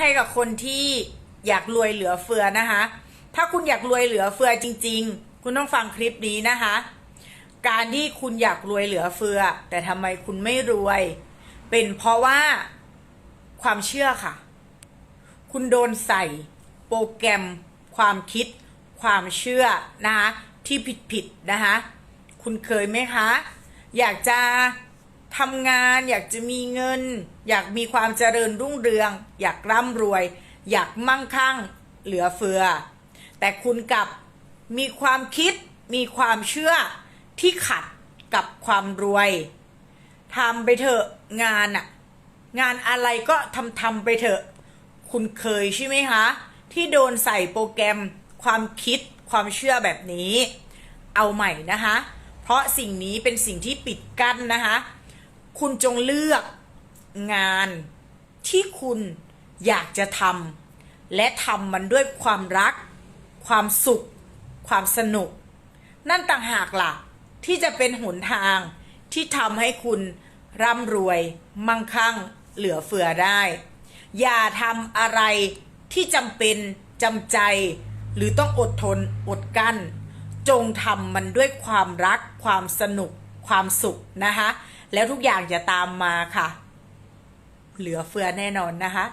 ให้กับคนที่อยากรวยเหลือเฟือนะคะ ถ้าคุณอยากรวยเหลือเฟือจริง ๆ คุณต้องฟังคลิปนี้นะคะ การที่คุณอยากรวยเหลือเฟือ แต่ทำไมคุณไม่รวย เป็นเพราะว่าความเชื่อค่ะ คุณโดนใส่โปรแกรม ความคิด ความเชื่อนะคะที่ผิดๆนะคะ คุณเคยไหมคะ อยากจะ ทำงานอยากจะมีเงิน อยากมีความเจริญรุ่งเรือง อยากร่ำรวย อยากมั่งคั่งเหลือเฟือ แต่คุณกลับมีความคิดมีความเชื่อที่ขัดกับความรวยทำไปเถอะงานอะงานอะไรก็ทำทำไปเถอะ คุณเคยใช่ไหมคะ ที่โดนใส่โปรแกรมความคิดความเชื่อแบบนี้ เอาใหม่นะคะ เพราะสิ่งนี้เป็นสิ่งที่ปิดกั้นนะคะ คุณจงเลือกงานที่คุณอยากจะทำและทำมันด้วยความรัก ความสุข ความสนุก นั่นต่างหากล่ะ ที่จะเป็นหนทางที่ทำให้คุณร่ำรวย มั่งคั่ง เหลือเฟือได้ อย่าทำอะไรที่จำเป็นจำใจ หรือต้องอดทนอดกั้น จงทำมันด้วยความรัก ความสนุก ความสุขนะคะ แล้วทุกอย่างจะตามมาค่ะ เหลือเฟือแน่นอนนะคะ